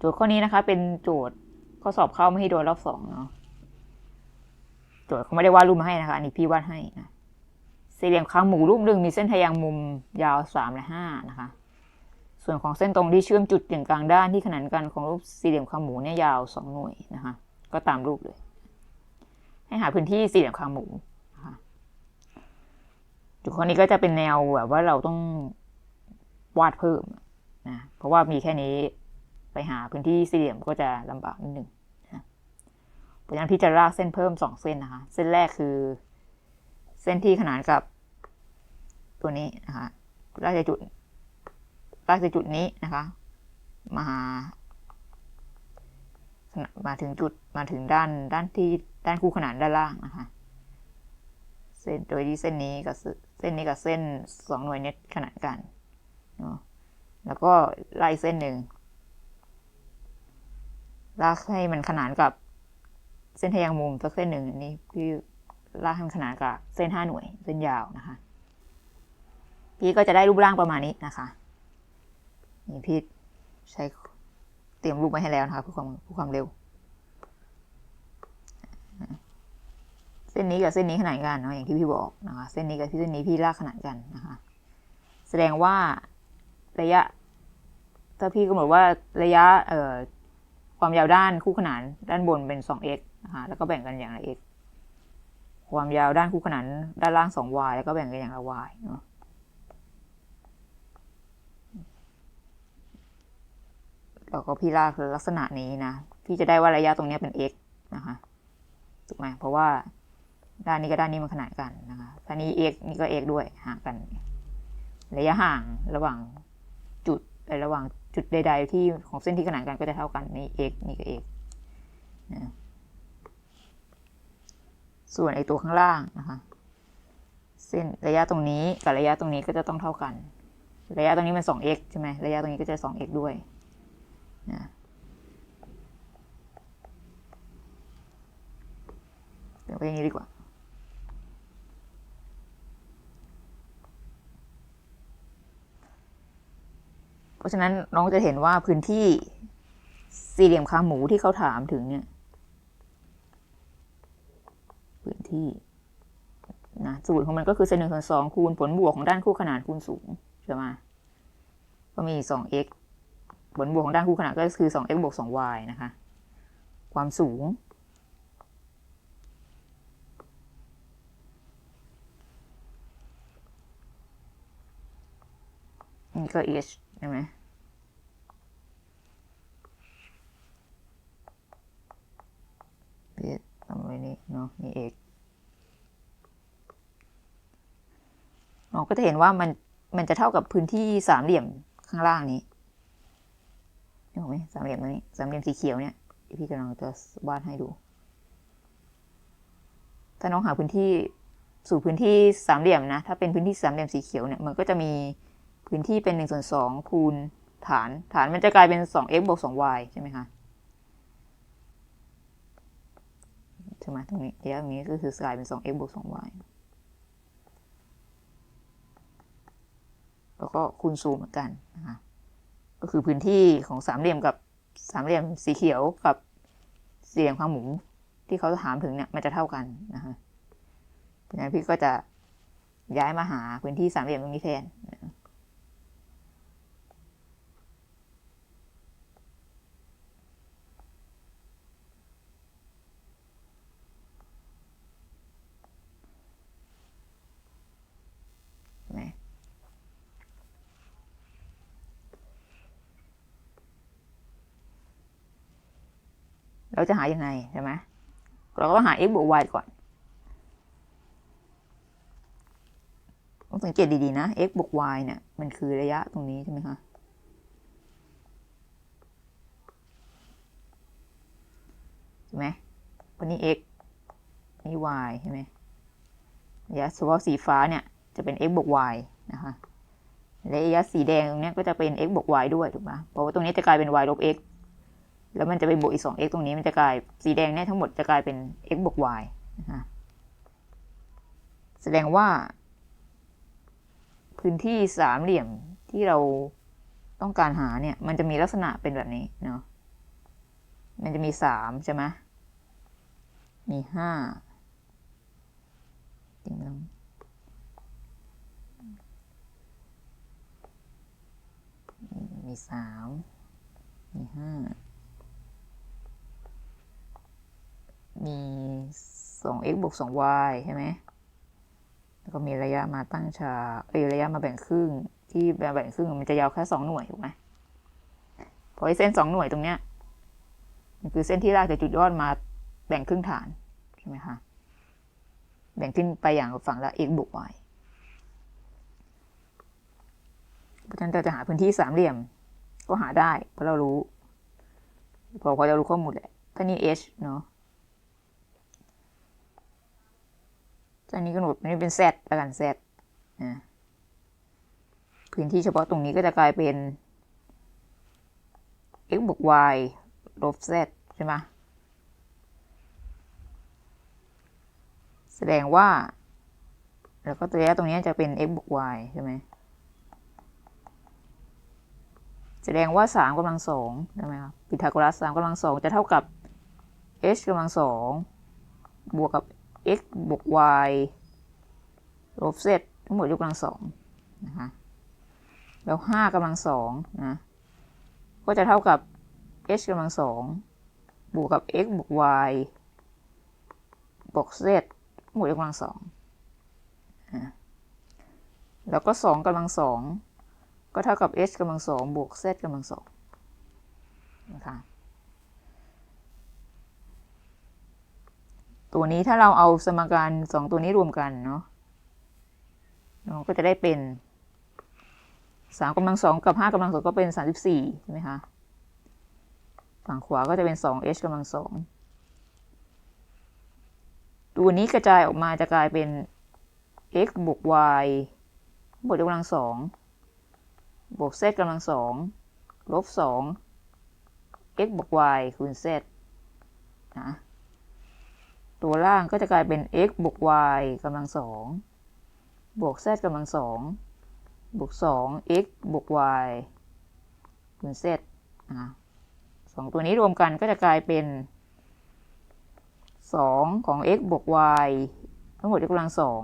โจทย์ข้อนี้นะคะ เป็นโจทย์ข้อสอบเข้าไม่ให้โดนรอบสองเนาะโจทย์เขาไม่ได้วาดรูปมาให้นะคะ อันนี้พี่วาดให้นะสี่เหลี่ยมคางหมูรูปหนึ่งมีเส้นทะแยงมุมยาวสามและห้านะคะ ส่วนของเส้นตรงที่เชื่อมจุดอย่างกลางด้านที่ขนานกันของรูปสี่เหลี่ยมคางหมูเนี่ยยาวสองหน่วยนะคะ ก็ตามรูปเลย ให้หาพื้นที่สี่เหลี่ยมคางหมูนะคะจุดข้อนี้ก็จะเป็นแนวแบบว่าเราต้องวาดเพิ่มนะเพราะว่ามีแค่นี้ ไปหาพื้นที่สี่เหลี่ยมก็จะลำบากนิดหนึ่งเพราะฉะนั้นพี่จะลากเส้นเพิ่มสองเส้นนะคะ เส้นแรกคือ เส้นที่ขนานกับตัวนี้นะคะลากจากจุดลากจากจุดนี้นะคะ มามาถึงจุดมาถึงด้านด้านที่ด้านคู่ขนานด้านล่างนะคะเส้นโดยที่เส้นนี้กับเส้นนี้กับเส้นสองหน่วยเนี้ขนานกันเนาะแล้วก็ไล่เส้นหนึ่ง ลากให้มันขนานกับเส้นทะแยงมุมสักเส้นหนึ่งอันนี้พี่ลากให้มันขนานกับเส้นห้าหน่วยเส้นยาวนะคะ พี่ก็จะได้รูปร่างประมาณนี้นะคะนี่พี่ใช้เตรียมรูปไว้ให้แล้วนะคะเพื่อความเพื่อความเร็ว เส้นนี้กับเส้นนี้ขนานกันเนาะอย่างที่พี่บอกนะคะเส้นนี้กับเส้นนี้พี่ลากขนานกันนะคะ แสดงว่าระยะถ้าพี่กำหนดว่าระยะเอ่อ ความยาวด้านคู่ขนานด้านบนเป็น 2x นะคะแล้วก็แบ่งกันอย่างละ x ความยาวด้านคู่ขนานด้านล่าง 2y แล้วก็แบ่งกันอย่างละ y เนาะแล้วก็พี่ลากลักษณะนี้นะ พี่จะได้ว่าระยะตรงนี้เป็น x นะคะ ถูกไหมเพราะว่าด้านนี้กับด้านนี้มันขนานกันนะคะถ้านี้ x นี่ก็ x ด้วยห่างกัน ระยะห่างระหว่างจุดระหว่าง จุดใด ๆ ที่ของเส้นที่ขนานกันก็จะเท่ากันนี่ x นี่ก็ x นะส่วนไอตัวข้างล่างนะคะ เส้นระยะตรงนี้กับระยะตรงนี้ก็จะต้องเท่ากัน ระยะตรงนี้มัน 2x ใช่ไหมระยะตรงนี้ก็จะ 2x ด้วยนะเดี๋ยวไปอย่างนี้ดีกว่า เพราะฉะนั้นน้องจะเห็นว่าพื้นที่สี่เหลี่ยมคางหมูที่เขาถามถึงเนี่ย พื้นที่นะสูตรของมันก็คือเซนหนึ่งส่วนสองคูณผลบวกของด้านคู่ขนานคูณสูงใช่ไหมก็มีสอง x ผลบวกของด้านคู่ขนานก็คือสอง x บวกสอง y นะคะ ความสูง นี่ก็ h ใช่ไหมเพชรทำไว้นี่เนาะนี่เอกเราก็จะเห็นว่ามันมันจะเท่ากับพื้นที่สามเหลี่ยมข้างล่างนี้เห็นไหมสามเหลี่ยมตรงนี้สามเหลี่ยมสีเขียวเนี่ยพี่กำลังจะวาดให้ดู ถ้าน้องหาพื้นที่สู่พื้นที่สามเหลี่ยมนะ ถ้าเป็นพื้นที่สามเหลี่ยมสีเขียวเนี่ย มันก็จะมี พื้นที่เป็นหนึ่งส่วนสองคูณฐาน ฐานมันจะกลายเป็นสอง x บวกสอง y ใช่ไหมคะใช่ไหมตรงนี้ระยะตรงนี้ก็คือกลายเป็น 2x บวก 2y แล้วก็คูณสูงเหมือนกันนะคะก็คือพื้นที่ของสามเหลี่ยมกับสามเหลี่ยมสีเขียวกับสี่เหลี่ยมความหมูที่เขาถามถึงเนี่ยมันจะเท่ากันนะคะเพราะฉะนั้นพี่ก็จะย้ายมาหาพื้นที่สามเหลี่ยมตรงนี้แทนนะ เราจะหายังไงใช่ไหมเราก็หา x บวก y ก่อนต้องสังเกตดีๆนะ x บวก y เนี่ย มันคือระยะตรงนี้ใช่ไหมคะ ใช่ไหมวันนี้ x นี่ y ใช่ไหมระยะเฉพาะสีฟ้าเนี่ย จะเป็น x บวก y นะคะและระยะสีแดงตรงนี้ก็จะเป็น x บวก y ด้วยถูกไหมเพราะว่าตรงนี้จะกลายเป็น y ลบ x แล้วมันจะไปบวกอีก 2x ตรงนี้มันจะกลายสีแดงเนี่ยทั้งหมดจะกลายเป็น x บวก y นะะแสดงว่า พื้นที่สามเหลี่ยมที่เราต้องการหาเนี่ย มันจะมีลักษณะเป็นแบบนี้เนาะมันจะมีสามใช่ไหมมีห้าจริงแล้วมีสามมีห้า มีสอง x บวกสอง y ใช่ไหมแล้วก็มีระยะมาตั้งฉากเอ้ยระยะมาแบ่งครึ่ง ที่แบ่งครึ่งมันจะยาวแค่สองหน่วยถูกไหมพราะไอ้เส้นสองหน่วยตรงเนี้ยมันคือเส้นที่ลากจากจุดยอดมาแบ่งครึ่งฐานใช่ไหมคะแบ่งขึ้นไปอย่างฝั่งละ x บวก y เพราะฉะนั้นเราจะหาพื้นที่สามเหลี่ยม ก็หาได้เพราะเรารู้ พอพอเรารู้ข้อมูลแหละถ้านี่ h เนาะ อันนี้กำหนดนี่เป็น z แล้วกัน z นะพื้นที่เฉพาะตรงนี้ก็จะกลายเป็น x บวก y ลบ z ใช่ไหมแสดงว่า แล้วก็ตัวระยะตรงนี้จะเป็น x บวก y ใช่ไหมแสดงว่าสามกำลังสองใช่ไหมครับปิทาโกรัสสามกำลังสองจะเท่ากับ h กำลังสองบวกกับ x บวก y ลบ z ทั้งหมดยกกำลังสองนะคะแล้วห้ากำลังสองนะก็จะเท่ากับ h กำลังสองบวกกับ x บวก y บวก z ทั้งหมดยกกำลังสองแล้วก็สองกำลังสองก็เท่ากับ h กำลังสองบวก z กำลังสองนะคะ ตัวนี้ถ้าเราเอาสมการสองตัวนี้รวมกันเนาะเราก็จะได้เป็นสามกำลังสองกับห้ากำลังสองก็เป็นสามสิบสี่ใช่ไหมคะฝั่งขวาก็จะเป็นสอง h กำลังสองตัวนี้กระจายออกมาจะกลายเป็น x บวก y บวกยกกำลังสองบวก z กำลังสองลบสอง x บวก y คูณ z นะ ตัวล่างก็จะกลายเป็น x บวก y กำลังสองบวก z กำลังสองบวกสอง x บวก y คูณ z นะสองตัวนี้รวมกันก็จะกลายเป็นสองของ x บวก y ทั้งหมดยกกำลังสอง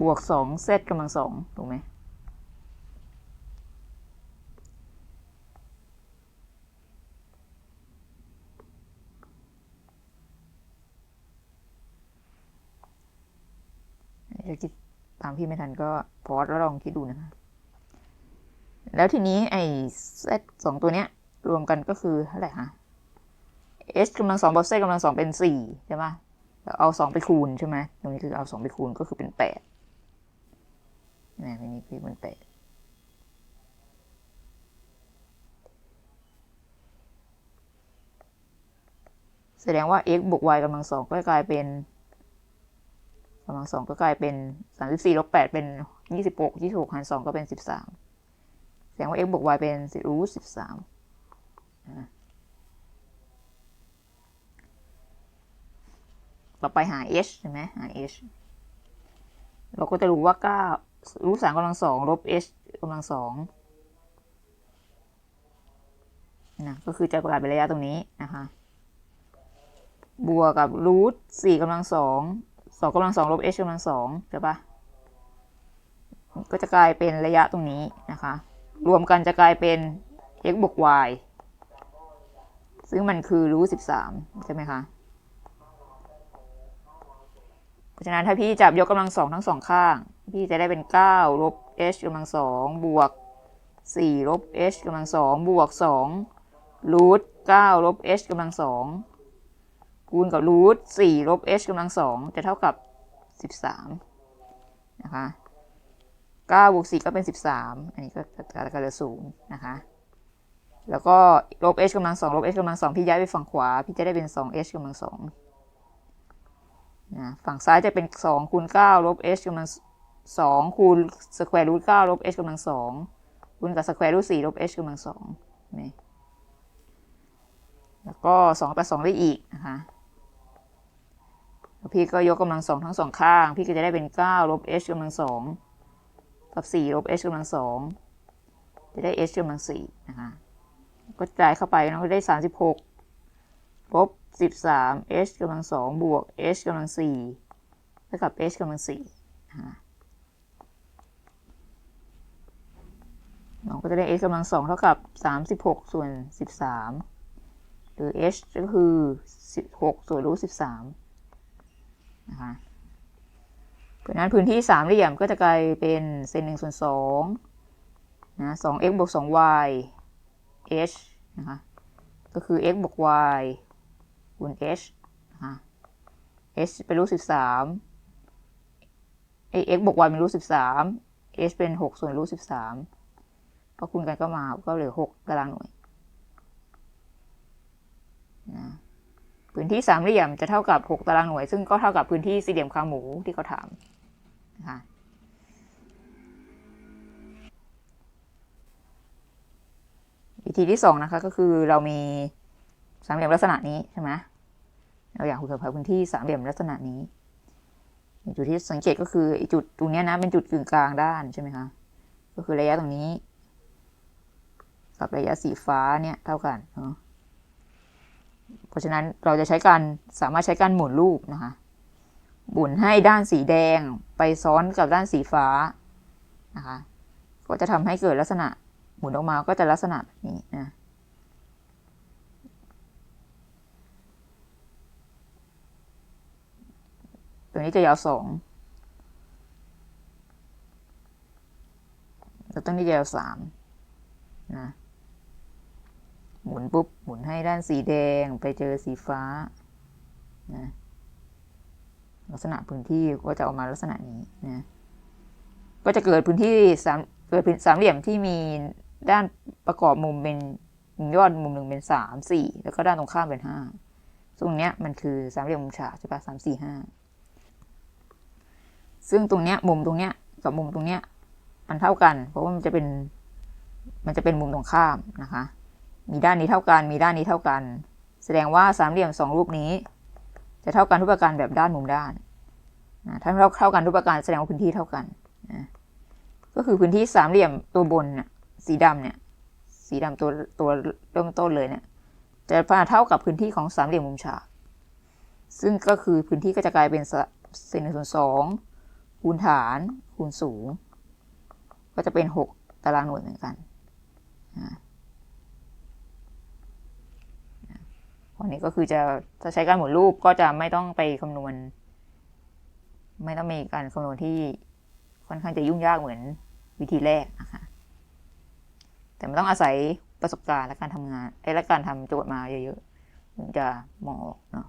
บวกสอง z กำลังสองถูกไหม จะคิดตามพี่ไม่ทันก็พอสแล้วลองคิดดูนะคะ แล้วทีนี้ไอ้เซตสองตัวเนี้ย รวมกันก็คือเท่าไหร่คะ h กำลังสองบวก z กำลังสองเป็นสี่ใช่ไหมเอาสองไปคูณใช่ไหมตรงนี้คือเอาสองไปคูณก็คือเป็นแปดนี่ตรงนี้คือเป็นแปดแสดงว่า x บวก y กำลังสองก็กลายเป็น กำลังสองก็กลายเป็นสามสิบสี่ลบแปดเป็นยี่สิบหกยี่สิบหกหารสองก็เป็นสิบสามแสดงว่า x บวก y เป็นสิรูทสิบสามต่อไปหา h ใช่ไหมหา h เราก็จะรู้ว่าเก้ารูทสามกำลังสองลบ h กำลังสองนะก็คือจะกลายเป็นระยะตรงนี้นะคะ บวกกับรูทสี่กำลังสอง สองกำลังสองลบ h กำลังสองใช่ปะก็จะกลายเป็นระยะตรงนี้นะคะ รวมกันจะกลายเป็น x บวก y ซึ่งมันคือรูทสิบสามใช่ไหมคะ เพราะฉะนั้นถ้าพี่จับยกกำลังสองทั้งสองข้าง พี่จะได้เป็นเก้าลบ h กำลังสองบวกสี่ลบ h กำลังสองบวกสองรูทเก้าลบ h กำลังสอง คูณกับรูทสี่ลบ h กำลังสองจะเท่ากับสิบสามนะคะเก้าบวกสี่ก็เป็นสิบสามอันนี้ก็กระเหลือศูนย์นะคะแล้วก็ลบ h กำลังสองลบ h กำลังสองพี่ย้ายไปฝั่งขวา พี่จะได้เป็นสอง h กำลังสองนะฝั่งซ้ายจะเป็นสองคูณเก้าลบ h กำลังสองคูณสแควร์รูทเก้าลบ h กำลังสองคูณกับสแควร์รูทสี่ลบ h กำลังสองนี่แล้วก็สองต่อสองได้อีกนะคะ พี่ก็ยกกำลังสองทั้งสองข้าง พี่ก็จะได้เป็นเก้าลบ h กำลังสองกับสี่ลบ h กำลังสองจะได้ h กำลังสี่นะคะก็จ่ายเข้าไปเนาะก็ได้สามสิบหกลบสิบสาม h กำลังสองบวก h กำลังสี่เท่ากับ h กำลังสี่เราก็จะได้ h กำลังสองเท่ากับสามสิบหกส่วนสิบสามหรือ h ก็คือสิบหกส่วนรูทสิบสาม นะคะเพราะนั้นพื้นที่สามเหลี่ยมก็จะกลายเป็นเซนหนึ่งส่วนสองนะสอง x บวกสอง y h นะคะก็คือ x บวก y คูณ h นะคะ h เป็นรูทสิบสามไอ x บวก y เป็นรูทสิบสาม h เป็นหกส่วนรูทสิบสามพอคูณกันก็มาก็เหลือหกตารางหน่วยนะ พื้นที่สามเหลี่ยมจะเท่ากับหกตารางหน่วย ซึ่งก็เท่ากับพื้นที่สี่เหลี่ยมคางหมูที่เขาถามนะคะวิธีที่สองนะคะก็คือเรามีสามเหลี่ยมลักษณะนี้ใช่ไหมเราอยากคุณเผยพื้นที่สามเหลี่ยมลักษณะนี้จุดที่สังเกตก็คือจุดตรงนี้นะเป็นจุดกึ่งกลางด้านใช่ไหมคะก็คือระยะตรงนี้ กับระยะสีฟ้าเนี่ยเท่ากันเนาะ เพราะฉะนั้นเราจะใช้การสามารถใช้การหมุนรูปนะคะหมุนให้ด้านสีแดงไปซ้อนกับด้านสีฟ้านะคะก็จะทำให้เกิดลักษณะหมุนออกมาก็จะลักษณะแบบนี้นะตัวนี้จะยาวสองแล้วตัวนี้จะยาวสามนะ หมุนปุ๊บ หมุนให้ด้านสีแดงไปเจอสีฟ้านะลักษณะพื้นที่ก็จะออกมาลักษณะนี้นะก็จะเกิดพื้นที่สามเกิดสามเหลี่ยมที่มีด้านประกอบมุมเป็นยอดมุมหนึ่งเป็นสามสี่แล้วก็ด้านตรงข้ามเป็นห้าตรงเนี้ยมันคือสามเหลี่ยมมุมฉากใช่ปะสามสี่ห้าซึ่งตรงเนี้ยมุมตรงเนี้ยกับมุมตรงเนี้ยมันเท่ากัน เพราะว่ามันจะเป็นมันจะเป็นมุมตรงข้ามนะคะ มีด้านนี้เท่ากัน มีด้านนี้เท่ากัน แสดงว่าสามเหลี่ยมสองรูปนี้ จะเท่ากันทุกประการแบบด้านมุมด้านนะถ้าเท่าเท่ากันทุกประการแสดงว่าพื้นที่เท่ากันนะก็คือพื้นที่สามเหลี่ยมตัวบนน่ะสีดำเนี่ย สีดำตัวตัวเริ่มต้นเลยเนี่ยจะพาเท่ากับพื้นที่ของสามเหลี่ยมมุมฉาก ซึ่งก็คือพื้นที่ก็จะกลายเป็นเซนหนึ่งส่วนสองคูณฐานคูณสูง ก็จะเป็นหกตารางหน่วยเหมือนกัน วันนี้ก็คือจะจะใช้การหมุนรูปก็จะไม่ต้องไปคำนวณ ไม่ต้องมีการคำนวณที่ค่อนข้างจะยุ่งยากเหมือนวิธีแรกนะคะแต่มันต้องอาศัยประสบการณ์และการทำงานและการทำโจทย์มาเยอะๆถึงจะมองออกเนาะ